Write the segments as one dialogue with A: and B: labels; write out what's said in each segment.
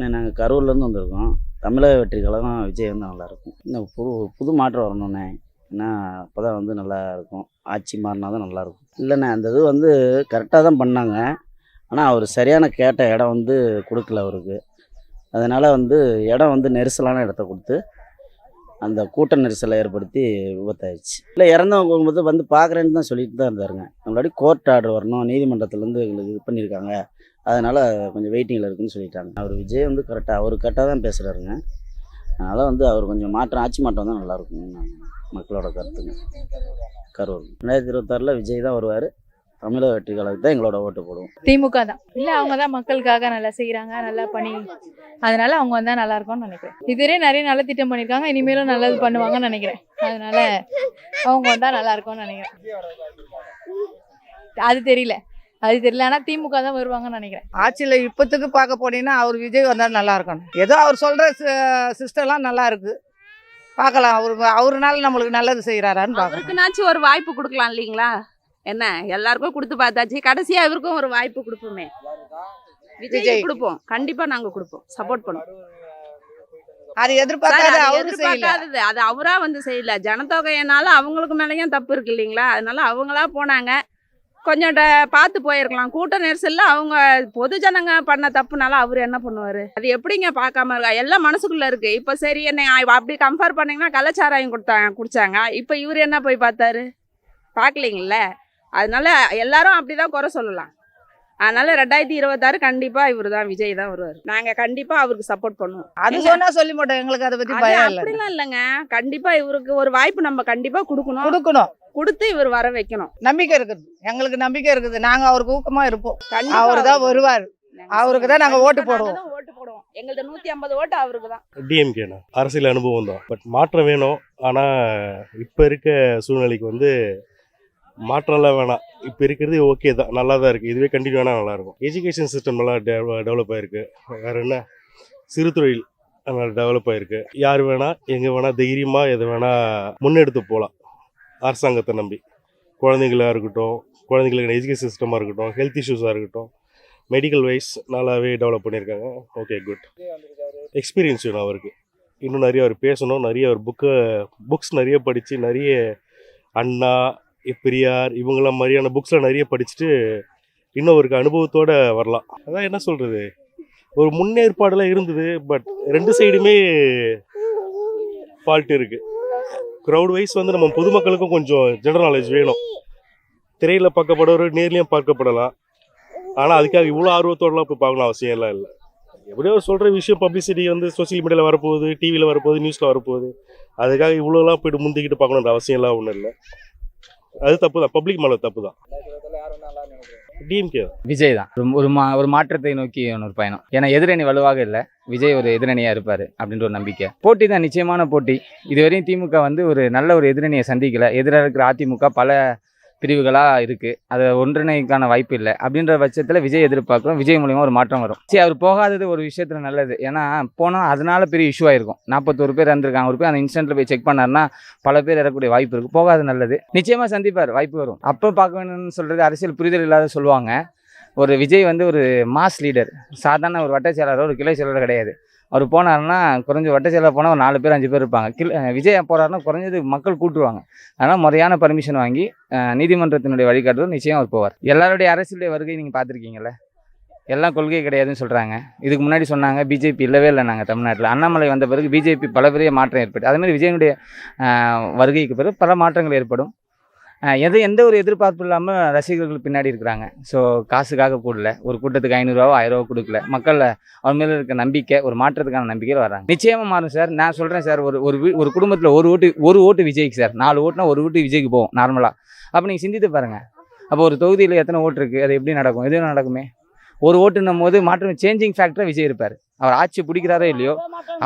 A: அண்ணே நாங்கள் கரூர்லேருந்து வந்திருக்கோம். தமிழக வெற்றி கழகம் விஜய் வந்து நல்லாயிருக்கும் இன்னும் புது புது மாற்றம் வரணுண்ணே ஏன்னா அப்போ தான் வந்து நல்லா இருக்கும். ஆட்சி மாறினா தான் நல்லாயிருக்கும் இல்லைண்ணே அந்த இது வந்து கரெக்டாக தான் பண்ணாங்க. ஆனால் அவர் சரியான கேட்ட இடம் வந்து கொடுக்கல அவருக்கு. அதனால் வந்து இடம் வந்து நெரிசலான இடத்த கொடுத்து அந்த கூட்ட நெரிசலை ஏற்படுத்தி விபத்தாயிடுச்சு. இல்லை இறந்தவங்க வந்து வந்து பார்க்குறேன்னு தான் சொல்லிட்டு தான் இருந்தாருங்க. முன்னாடி கோர்ட் ஆர்டர் வரணும். நீதிமன்றத்துலேருந்து எங்களுக்கு இது பண்ணியிருக்காங்க. அதனால் கொஞ்சம் வெயிட்டிங்கில் இருக்குன்னு சொல்லிட்டாங்க. அவர் விஜய் வந்து கரெக்டாக அவர் கரெக்டாக தான் பேசுகிறாருங்க அதனால் வந்து அவர் கொஞ்சம் மாற்றம் ஆட்சி மாற்றம் தான் நல்லாயிருக்கும் மக்களோட கருத்துங்க. கரூர். ரெண்டாயிரத்தி இருபத்தாறில் விஜய் தான் வருவார். தமிழக வெற்றி தான் எங்களோட ஓட்டு போடுவோம்.
B: திமுக தான். இல்லை அவங்க தான் மக்களுக்காக நல்லா செய்கிறாங்க நல்லா பண்ணி அதனால அவங்க வந்தால் நல்லா இருக்கும்னு நினைக்கிறேன். இதுவரை நிறைய நல்ல திட்டம் பண்ணியிருக்காங்க இனிமேலும் நல்லது பண்ணுவாங்கன்னு நினைக்கிறேன். அதனால அவங்க வந்தால் நல்லா இருக்கும்னு நினைக்கிறேன். அது தெரியல. அது தெரியல. ஆனால் திமுக தான் வருவாங்கன்னு நினைக்கிறேன்.
C: ஆட்சியில் இப்போத்துக்கு பார்க்க போனீங்கன்னா அவர் விஜய் வந்தால் நல்லா இருக்கணும். ஏதோ அவர் சொல்கிற சிஸ்டம்லாம் நல்லா இருக்கு. பார்க்கலாம். அவர் அவருனால நம்மளுக்கு நல்லது செய்கிறாரான்னு பார்க்கலாம்.
D: அவருக்குனாச்சும் ஒரு வாய்ப்பு கொடுக்கலாம் இல்லைங்களா? என்ன? எல்லாருக்கும் கொடுத்து பார்த்தாச்சு. கடைசியா இவருக்கும் ஒரு வாய்ப்பு கொடுப்போமே. விஜய். கொடுப்போம். கண்டிப்பா நாங்க கொடுப்போம். சப்போர்ட் பண்ணுவோம்.
C: அது எதிர்பார்க்காத
D: அது
C: அவரு செய்யல.
D: எதிர்பார்க்காதது அது அவரா வந்து செய்யல. ஜனத்தொகையினால அவங்களுக்கு மேலேயும் தப்பு இருக்கு இல்லைங்களா? அதனால அவங்களா போனாங்க. கொஞ்சம் பார்த்து போயிருக்கலாம். கூட்ட நெரிசலில் அவங்க பொது ஜனங்க பண்ண தப்புனால அவர் என்ன பண்ணுவார்? அது எப்படிங்க பார்க்காம இருக்கா? எல்லாம் மனசுக்குள்ளே இருக்குது இப்போ சரி என்னை அப்படி கம்பேர் பண்ணிங்கன்னா கள்ளச்சாராயம் கொடுத்தாங்க குடிச்சாங்க. இப்போ இவர் என்ன போய் பார்த்தாரு? பார்க்கலிங்கள அதனால எல்லாரும் அப்படி தான் குறை சொல்லலாம். அதனால ரெண்டாயிரத்தி இருபத்தாறு கண்டிப்பா இவர் தான் விஜய் தான் வருவார். நாங்க கண்டிப்பா அவருக்கு சப்போர்ட் பண்ணுவோம்.
C: அது சொன்னா சொல்லி மாட்டோம். எங்களுக்கு அதை பத்தி பயம் இல்லை.
D: அப்படிலாம் இல்லைங்க. கண்டிப்பா இவருக்கு ஒரு வாய்ப்பு நம்ம கண்டிப்பா கொடுக்கணும்.
C: கொடுக்கணும்.
D: கொடுத்து இவர் வர வைக்கணும்.
C: நம்பிக்கை இருக்குது. எங்களுக்கு நம்பிக்கை இருக்குது. நாங்க அவருக்கு ஊக்கமா இருப்போம். அவர் தான் வருவார். அவருக்கு தான் நாங்க ஓட்டு போடுவோம்.
D: ஓட்டு போடுவோம். எங்களது நூத்தி ஐம்பது ஓட்டு அவருக்கு தான்.
E: டிஎம்கேண்ணா அரசியல் அனுபவம் தான். பட் மாற்றம் வேணும். ஆனால் இப்போ இருக்க சூழ்நிலைக்கு வந்து மாற்றம்லாம் வேணாம். இப்போ இருக்கிறது ஓகே தான். நல்லா தான் இருக்குது இதுவே கண்டினியூ ஆனால் நல்லாயிருக்கும். எஜுகேஷன் சிஸ்டம் நல்லா டெவலப் ஆகிருக்கு வேறு என்ன? சிறு தொழில் நல்லா டெவலப் ஆகிருக்கு யார் வேணால் எங்கே வேணால் தைரியமாக எது வேணால் முன்னெடுத்து போகலாம் அரசாங்கத்தை நம்பி. குழந்தைங்களா இருக்கட்டும் குழந்தைங்களுக்கு எஜுகேஷன் சிஸ்டமாக இருக்கட்டும் ஹெல்த் இஷ்யூஸாக இருக்கட்டும் மெடிக்கல் வைஸ் நல்லாவே டெவலப் பண்ணியிருக்காங்க. ஓகே குட் எக்ஸ்பீரியன்ஸ் வேணும் அவருக்கு. இன்னும் நிறைய அவர் பேசணும். நிறைய அவர் புக்கு புக்ஸ் நிறைய படித்து நிறைய அண்ணா பெரியார் இவங்களாம் மாதிரியான புக்ஸ்லாம் நிறைய படிச்சுட்டு இன்னும் ஒரு அனுபவத்தோட வரலாம். அதான் என்ன சொல்கிறது ஒரு முன்னேற்பாடெல்லாம் இருந்தது பட் ரெண்டு சைடுமே ஃபால்ட் இருக்குது க்ரௌட் வைஸ் வந்து நம்ம பொதுமக்களுக்கும் கொஞ்சம் ஜெனரல் நாலேஜ் வேணும். திரையில் பார்க்கப்படுறவர் நேர்லேயும் பார்க்கப்படலாம். ஆனால் அதுக்காக இவ்வளோ ஆர்வத்தோடலாம் போய் பார்க்கணும் அவசியம் எல்லாம் இல்லை. எப்படியோ சொல்கிற விஷயம் பப்ளிசிட்டி வந்து சோஷியல் மீடியாவில் வரப்போகுது டிவியில் வரப்போகுது நியூஸில் வரப்போகுது. அதுக்காக இவ்வளோலாம் போயிட்டு முந்திக்கிட்டு பார்க்கணுன்ற அவசியம்லாம் ஒன்றும் இல்லை. அது தப்பு தான் பப்ளிக் மேலே தப்பு தான். டிஎம்கே
F: விஜய் தான். ஒரு- ஒரு மா ஒரு மாற்றத்தை நோக்கி ஒரு பயணம். ஏன்னா எதிரணி வலுவாக இல்லை. விஜய் ஒரு எதிரணியாக இருப்பார் அப்படின்ற ஒரு நம்பிக்கை. போட்டி தான் நிச்சயமான போட்டி. இதுவரையும் திமுக வந்து ஒரு நல்ல ஒரு எதிரணியை சந்திக்கல. எதிராக இருக்கிற அதிமுக பல பிரிவுகளாக இருக்குது அது ஒன்றிணைக்கான வாய்ப்பு இல்லை. அப்படின்ற பட்சத்தில் விஜய் எதிர்பார்க்குறோம் விஜய் மூலிமா ஒரு மாற்றம் வரும். சரி அவர் போகாதது ஒரு விஷயத்தில் நல்லது. ஏன்னா போனால் அதனால பெரிய இஷ்யூ ஆயிருக்கும். நாற்பத்தோரு பேர் இறந்துருக்காங்க. ஒரு பேர் அந்த இன்ஸ்டன்ட்டில் போய் செக் பண்ணாருன்னா பல பேர் இறக்கக்கூடிய வாய்ப்பு இருக்குது போகாது நல்லது. நிச்சயமாக சந்திப்பார். வாய்ப்பு வரும். அப்போ பார்க்க வேணும்னு சொல்கிறது அரசியல் புரிதல் இல்லாத சொல்லுவாங்க. ஒரு விஜய் வந்து ஒரு மாஸ் லீடர் சாதாரண ஒரு வட்ட செயலாளரோ ஒரு கிளை செயலாளர் கிடையாது. அவர் போனாருன்னா குறைஞ்ச வட்ட போனால் ஒரு நாலு பேர் அஞ்சு பேர் இருப்பாங்க. கில் விஜய் போகிறாருன்னா குறைஞ்சது மக்கள் கூட்டுருவாங்க அதனால் முறையான பர்மிஷன் வாங்கி நீதிமன்றத்தினுடைய வழிகாட்டுதல் நிச்சயம் அவர் போவார். எல்லாருடைய அரசியலுடைய வருகை நீங்கள் பார்த்துருக்கீங்கல்ல? எல்லாம் கொள்கை கிடையாதுன்னு சொல்கிறாங்க இதுக்கு முன்னாடி சொன்னாங்க பிஜேபி இல்லவே இல்லை நாங்கள் தமிழ்நாட்டில். அண்ணாமலை வந்த பிறகு பிஜேபி பல பெரிய மாற்றம் ஏற்பட்டு அதுமாதிரி விஜயனுடைய வருகைக்கு பிறகு பல மாற்றங்கள் ஏற்படும். எது எந்த ஒரு எதிர்பார்ப்பு இல்லாமல் ரசிகர்கள் பின்னாடி இருக்கிறாங்க. ஸோ காசுக்காக கூடல ஒரு கூட்டத்துக்கு ஐநூறுரூவா ஆயிரரூவா கொடுக்கல. மக்கள் அவர் மேலே இருக்க நம்பிக்கை ஒரு மாற்றத்துக்கான நம்பிக்கையில் வராங்க நிச்சயமாக மாறும் சார். நான் சொல்கிறேன் சார் ஒரு ஒரு ஒரு குடும்பத்தில் ஒரு ஓட்டு ஒரு ஓட்டு விஜய்க்கு சார். நாலு ஓட்டுனா ஒரு ஓட்டு விஜய்க்கு போகும் நார்மலாக அப்போ நீங்கள் சிந்தித்து பாருங்கள் அப்போ ஒரு தொகுதியில் எத்தனை ஓட்டு இருக்குது அது எப்படி நடக்கும்? எதுவும் நடக்குமே. ஒரு ஓட்டுன்னும் போது மாற்றம் சேஞ்சிங் ஃபேக்டராக விஜய் இருப்பார். அவர் ஆட்சி பிடிக்கிறாரோ இல்லையோ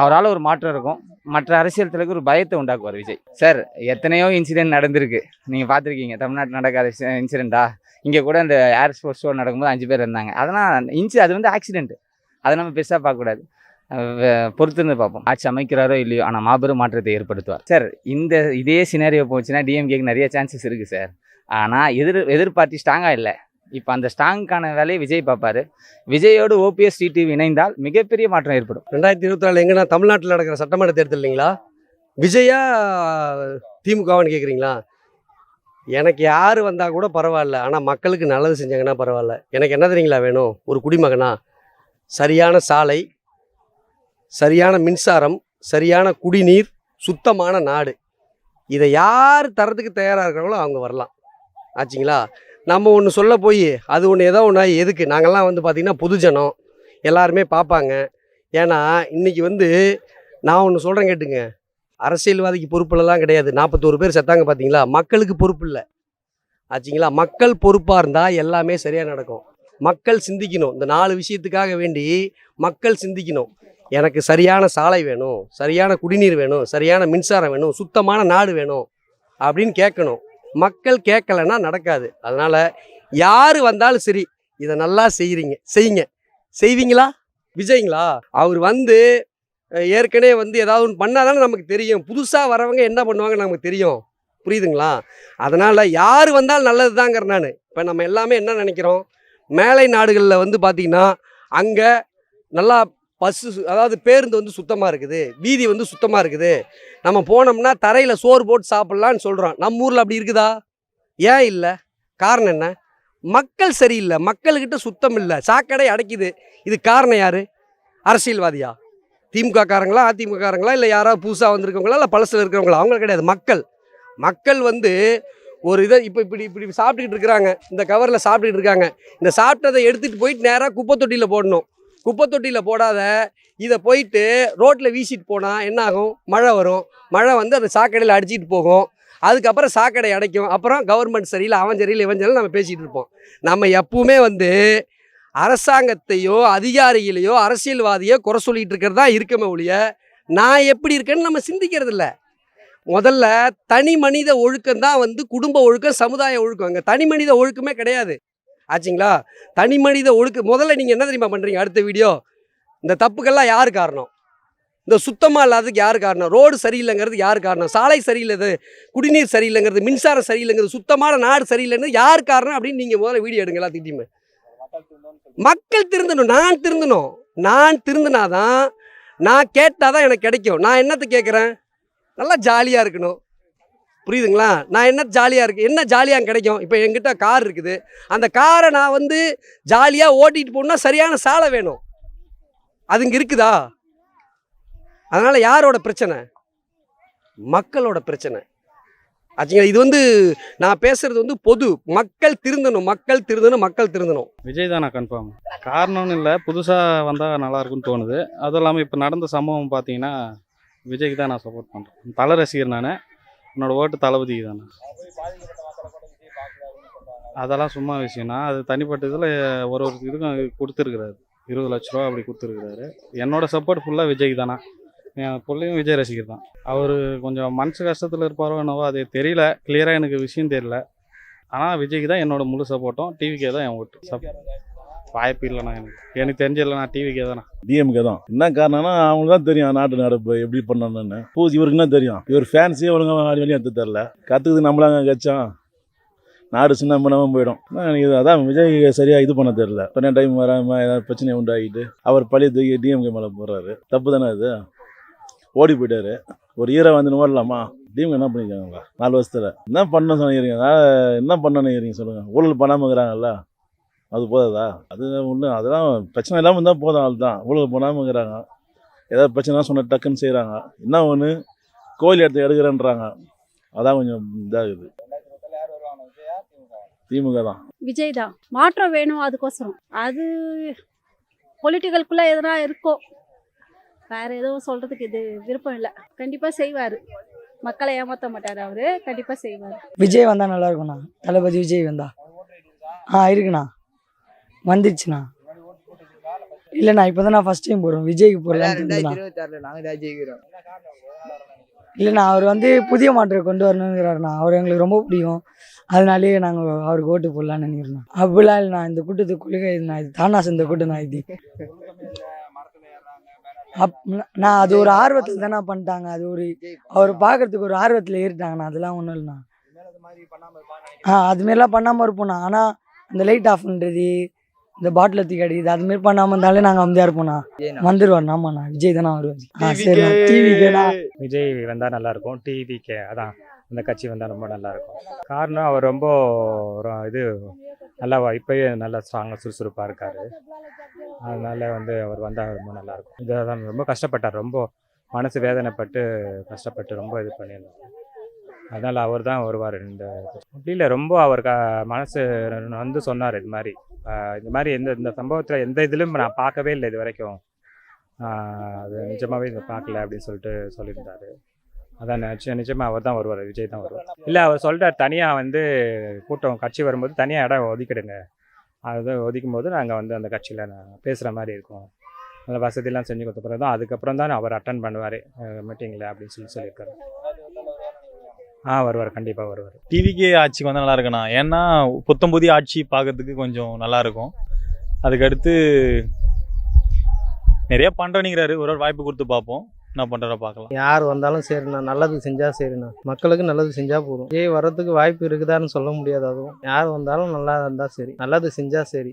F: அவரால் ஒரு மாற்றம் இருக்கும். மற்ற அரசியல் தலைவருக்கு ஒரு பயத்தை உண்டாக்குவார் விஜய். சார் எத்தனையோ இன்சிடென்ட் நடந்திருக்கு. நீங்கள் பார்த்துருக்கீங்க. தமிழ்நாட்டில் நடக்காத இன்சிடெண்ட்டா இங்கே கூட இந்த ஏர் ஸ்போர்ட்ஸ் ஷோ நடக்கும்போது அஞ்சு பேர் இருந்தாங்க. அதெல்லாம் இன்சி அது வந்து ஆக்சிடென்ட் அதை நம்ம பெருசாக பார்க்கக்கூடாது. அஹ் பொறுத்திருந்து பார்ப்போம். ஆட்சி அமைக்கிறாரோ இல்லையோ ஆனால் மாபெரும் மாற்றத்தை ஏற்படுத்துவார். சார் இந்த இதே சினாரியோ போச்சுன்னா டிஎம்கேக்கு நிறைய சான்சஸ் இருக்குது சார். ஆனால் எதிர் எதிர்பார்ட்டி ஸ்ட்ராங்காக இல்லை. இப்போ அந்த ஸ்ட்ராங்கான வேலையை விஜய் பார்ப்பாரு. விஜயோடு ஓபிஎஸ் டிடிவி இணைந்தால் மிகப்பெரிய மாற்றம் ஏற்படும்.
G: ரெண்டாயிரத்தி இருபத்தி நாலு எங்கன்னா தமிழ்நாட்டில் நடக்கிற சட்டமன்ற தேர்தல் இல்லைங்களா விஜயா திமுகவான்னு கேட்குறீங்களா எனக்கு யார் வந்தால் கூட பரவாயில்ல. ஆனால் மக்களுக்கு நல்லது செஞ்சாங்கன்னா பரவாயில்ல. எனக்கு என்ன தெரியுங்களா வேணும்? ஒரு குடிமகனா? சரியான சாலை சரியான மின்சாரம் சரியான குடிநீர் சுத்தமான நாடு. இதை யார் தரத்துக்கு தயாராக இருக்கிறாங்களோ அவங்க வரலாம். ஆச்சுங்களா? நம்ம ஒன்று சொல்ல போய் அது ஒன்று ஏதோ ஒன்று எதுக்கு? நாங்கள்லாம் வந்து பார்த்திங்கன்னா பொதுஜனம். எல்லாருமே பார்ப்பாங்க ஏன்னா இன்றைக்கி வந்து நான் ஒன்று சொல்கிறேன் கேட்டுங்க. அரசியல்வாதிக்கு பொறுப்புலலாம் கிடையாது. நாற்பத்தோரு பேர் செத்தாங்க பார்த்தீங்களா மக்களுக்கு பொறுப்பு இல்லை. ஆச்சுங்களா? மக்கள் பொறுப்பாக இருந்தால் எல்லாமே சரியாக நடக்கும். மக்கள் சிந்திக்கணும். இந்த நாலு விஷயத்துக்காக வேண்டி மக்கள் சிந்திக்கணும். எனக்கு சரியான சாலை வேணும். சரியான குடிநீர் வேணும். சரியான மின்சாரம் வேணும். சுத்தமான நாடு வேணும். அப்படின்னு கேட்கணும். மக்கள் கேட்கலன்னா நடக்காது. அதனால் யார் வந்தாலும் சரி இதை நல்லா செய்கிறீங்க செய்யுங்க. செய்வீங்களா? விஜய்ங்களா? அவர் வந்து ஏற்கனவே வந்து ஏதாவது ஒன்று பண்ணாதானே நமக்கு தெரியும். புதுசாக வரவங்க என்ன பண்ணுவாங்கன்னு நமக்கு தெரியும். புரியுதுங்களா? அதனால் யார் வந்தாலும் நல்லது தாங்கிற நான். இப்போ நம்ம எல்லாமே என்ன நினைக்கிறோம்? மேலை நாடுகளில் வந்து பார்த்திங்கன்னா அங்கே நல்லா பஸ்ஸு அதாவது பேருந்து வந்து சுத்தமாக இருக்குது வீதி வந்து சுத்தமாக இருக்குது. நம்ம போனோம்னா தரையில் சோறு போட்டு சாப்பிட்லான்னு சொல்கிறோம் நம்ம ஊரில் அப்படி இருக்குதா? ஏன் இல்லை? காரணம் என்ன? மக்கள் சரியில்லை. மக்கள்கிட்ட சுத்தம் இல்லை. சாக்கடை அடைக்குது. இது காரணம் யார்? அரசியல்வாதியா? திமுக காரங்களா அதிமுக காரங்களா இல்லை யாராவது புதுசாக வந்திருக்கவங்களா இல்லை பழசில் இருக்கிறவங்களா? அவங்க கிடையாது. மக்கள். மக்கள் வந்து ஒரு இதை இப்போ இப்படி இப்படி சாப்பிட்டுக்கிட்டு இருக்கிறாங்க. இந்த கவரில் சாப்பிட்டுக்கிட்டு இருக்காங்க. இந்த சாப்பிட்டதை எடுத்துகிட்டு போயிட்டு நேராக குப்பை தொட்டியில் போடணும். குப்பை தொட்டியில் போடாத. இதை போயிட்டு ரோட்டில் வீசிட்டு போனால் என்ன ஆகும் மழை வரும். மழை வந்து அந்த சாக்கடையில் அடிச்சிட்டு போகும். அதுக்கப்புறம் சாக்கடை அடைக்கும். அப்புறம் கவர்மெண்ட் சரியில்லை அவன் சரியில்லை இவன் சரியில்லை நம்ம பேசிகிட்டு இருப்போம். நம்ம எப்பவுமே வந்து அரசாங்கத்தையோ அதிகாரிகளையோ அரசியல்வாதியோ குறை சொல்லிகிட்டு இருக்கிறது தான் இருக்கமே ஒழிய நான் எப்படி இருக்கேன்னு நம்ம சிந்திக்கிறதில்ல முதல்ல தனி மனித ஒழுக்கம் தான் வந்து குடும்ப ஒழுக்கம் சமுதாய ஒழுக்கம். அங்கே தனி மனித ஒழுக்கமே கிடையாது. ஆச்சுங்களா? தனி மனித ஒழுக்க. முதல்ல நீங்கள் என்ன தெரியுமா பண்ணுறீங்க அடுத்த வீடியோ. இந்த தப்புக்கெல்லாம் யார் காரணம்? இந்த சுத்தமாக இல்லாததுக்கு யார் காரணம்? ரோடு சரியில்லைங்கிறது யார் காரணம்? சாலை சரியில்லைது குடிநீர் சரியில்லைங்கிறது மின்சாரம் சரியில்லைங்கிறது சுத்தமான நாடு சரியில்லைன்னு யார் காரணம் அப்படின்னு நீங்கள் முதல்ல வீடியோ எடுங்க எல்லாத்திட்டையுமே மக்கள் திருந்தணும் நான் திருந்தணும். நான் திருந்தினாதான் நான் கேட்டால் தான் எனக்கு கிடைக்கும். நான் என்னத்தை கேட்குறேன் நல்லா ஜாலியாக இருக்கணும். புரியுதுங்களா? நான் என்ன ஜாலியாக இருக்குது என்ன ஜாலியாக கிடைக்கும்? இப்போ என்கிட்ட கார் இருக்குது. அந்த காரை நான் வந்து ஜாலியாக ஓட்டிகிட்டு போகணுன்னா சரியான சாலை வேணும். அது இங்கே இருக்குதா? அதனால் யாரோட பிரச்சனை? மக்களோட பிரச்சனை. ஆச்சுங்களா? இது வந்து நான் பேசுறது வந்து பொது. மக்கள் திருந்தணும் மக்கள் திருந்தணும் மக்கள் திருந்தணும்.
H: விஜய் தானா கன்ஃபார்ம் காரணம்னு இல்லை புதுசாக வந்தால் நல்லா இருக்கும்னு தோணுது. அதுவும் இல்லாமல் இப்போ நடந்த சம்பவம் பார்த்தீங்கன்னா விஜய்க்கு தான் நான் சப்போர்ட் பண்ணுறேன் தலை ரசிகர் நான். உன்னோட ஓட்டு தளபதிக்கு தானே. அதெல்லாம் சும்மா விஷயம்னா அது தனிப்பட்ட இதில் ஒரு ஒரு இதுக்கும் கொடுத்துருக்குறாரு. இருபது லட்ச ரூபா அப்படி கொடுத்துருக்குறாரு. என்னோட சப்போர்ட் ஃபுல்லாக விஜய்க்கு தானே. என் பிள்ளையும் விஜய் ரசிகர் தான். அவர் கொஞ்சம் மனசு கஷ்டத்தில் இருப்பாரோ என்னவோ அது தெரியல. கிளியராக எனக்கு விஷயம் தெரியல. ஆனால் விஜய்க்கு தான் என்னோட முழு சப்போர்ட்டும் டிவிக்கே தான் என் ஓட்டு. சப் வாய்ப்பு இல்லைண்ணா எனக்கு. எனக்கு தெரிஞ்சதில்ல நான் டிவிக்கே தானே
I: டிஎம்கே தான் என்ன காரணம்னா அவங்களுக்கு தான் தெரியும் நாட்டு நடப்பு எப்படி பண்ணணும்னு. பூஸ் இவருக்கு என்ன தெரியும்? இவர் ஃபேன்ஸே ஒழுங்காக வெளியே எடுத்து தரல. கற்றுக்குது நம்மளாங்க கச்சான் நாடு சின்ன பண்ணாமல் போயிடும். எனக்கு அதான் விஜய் சரியாக இது பண்ண தெரில பண்ண டைம் வராமல் ஏதாவது பிரச்சனை உண்டாகிட்டு அவர் பழைய தூக்கி டிஎம்கே மேலே போடுறாரு. தப்பு தானே அது ஓடி போயிட்டாரு. ஒரு ஈரை வந்து ஓடலாமா டீம் என்ன பண்ணிருக்காங்களா நாலு வருஷத்தில். என்ன பண்ண சொன்னீங்க? என்ன பண்ண நினைக்கிறீங்க சொல்லுங்கள் ஊழல் பண்ணாமல் இருக்கிறாங்கல்ல. அது போதாதா? அது ஒன்று அதெல்லாம் பிரச்சனை இல்லாமல் இருந்தால் போதும் ஆள் தான் ஊழல் பண்ணாமல் இருக்கிறாங்க ஏதாவது பிரச்சனை சொன்ன டக்குன்னு செய்கிறாங்க என்ன ஒன்று கோயில் இடத்த எடுக்கிறேன்றாங்க. அதான் கொஞ்சம் இதாகுது. திமுக தான்.
J: விஜய் தான். மாற்றம் வேணும் அதுக்கோசரம். அது பொலிட்டிக்கலுக்குள்ளே எதனா இருக்கும் வேற எதுவும் சொல்றதுக்கு இது விருப்பம் இல்லை. கண்டிப்பாக செய்வார். மக்களை ஏமாற்ற மாட்டார் அவர். கண்டிப்பாக செய்வார்.
K: விஜய் வந்தால் நல்லா இருக்கும்ண்ணா. தளபதி விஜய் வந்தா. ஆ இருக்குண்ணா. வந்துடுச்சுண்ணா இல்லைண்ணா இப்போ தான் நான் ஃபஸ்ட் டைம் போடுறோம் விஜய்க்கு போடலான்னு இருந்தேண்ணா இல்லைண்ணா. அவர் வந்து புதிய மாற்றம் கொண்டு வரணுங்கிறாருண்ணா. அவர் எங்களுக்கு ரொம்ப பிடிக்கும். அதனாலேயே நாங்கள் அவருக்கு ஓட்டு போடலான்னு நினைக்கிறோம் அப்படிலாம் இல்லைண்ணா இந்த கூட்டத்துக்கு கொள்கை இதுண்ணா இது தானா சேர்ந்த கூட்டம் தான் இது. அப் நான் அது ஒரு ஆர்வத்தில் தானே பண்ணிட்டாங்க. அது ஒரு அவர் பார்க்கறதுக்கு ஒரு ஆர்வத்தில் ஏறிட்டாங்கண்ணா. அதெல்லாம் ஒன்றும் இல்லைண்ணா. ஆ அதுமாரிலாம் பண்ணாமல் இருப்போண்ணா. ஆனால் இந்த லைட் ஆஃப் பண்ணுறது இந்த பாட்டில் தூக்கி அடிக்குது அது மாதிரி பண்ணாமல் இருந்தாலே நாங்கள் அமைதியாக இருப்போம்ண்ணா வந்துடுவார் ஆமாண்ணா. விஜய் தானே வருவார். ஆ சரிண்ணா டிவிக்கேண்ணா
L: விஜய் வந்தால் நல்லா இருக்கும் டிவிகே அதான் அந்த கட்சி வந்தால் ரொம்ப நல்லா இருக்கும் காரணம் அவர் ரொம்ப ஒரு இது நல்லா இப்போயே நல்லா ஸ்ட்ராங்காக சுறுசுறுப்பாக இருக்கார். அதனால வந்து அவர் வந்தால் ரொம்ப நல்லா இருக்கும் இதான் ரொம்ப கஷ்டப்பட்டார் ரொம்ப மனசு வேதனைப்பட்டு கஷ்டப்பட்டு ரொம்ப இது பண்ணியிருந்தார். அதனால் அவர் தான் வருவார். இந்த இல்லை ரொம்ப அவர் க மனசு வந்து சொன்னார் இது மாதிரி. இந்த மாதிரி எந்த இந்த சம்பவத்தில் எந்த இதிலும் நான் பார்க்கவே இல்லை இது வரைக்கும். அது நிஜமாகவே இதை பார்க்கல அப்படின்னு சொல்லிட்டு சொல்லியிருந்தாரு. அதான் நிச்சயம் நிச்சயமாக அவர் தான் வருவார் விஜய் தான் வருவார். இல்லை அவர் சொல்லிட்டார் தனியாக வந்து கூட்டம் கட்சி வரும்போது தனியாக இடம் ஒதுக்கிடுங்க. அது ஒதுக்கும் போது நாங்கள் வந்து அந்த கட்சியில் பேசுகிற மாதிரி இருக்கும். அந்த வசதியெல்லாம் செஞ்சு கொடுத்த பிறகு தான் அதுக்கப்புறம் தான் அவர் அட்டன் பண்ணுவார் மீட்டிங்கில் அப்படின்னு சொல்லி சொல்லியிருக்காரு. ஆ வருவார். கண்டிப்பாக வருவார்.
M: டிவிக்கே ஆட்சிக்கு வந்தால் நல்லா இருக்குண்ணா. ஏன்னா புத்தம் புதிய ஆட்சி பார்க்கறதுக்கு கொஞ்சம் நல்லா இருக்கும். அதுக்கடுத்து நிறைய பண்ணுறேனிங்கிறாரு ஒரு ஒரு வாய்ப்பு கொடுத்து பார்ப்போம். என்ன பண்ணுறத பார்க்கலாம்.
N: யார் வந்தாலும் சரிண்ணா. நல்லது செஞ்சால் சரிண்ணா. மக்களுக்கு நல்லது செஞ்சால் போதும். விஜய் வர்றதுக்கு வாய்ப்பு இருக்குதான்னு சொல்ல முடியாது. அதுவும் யார் வந்தாலும் நல்லா இருந்தால் சரி. நல்லது செஞ்சால் சரி.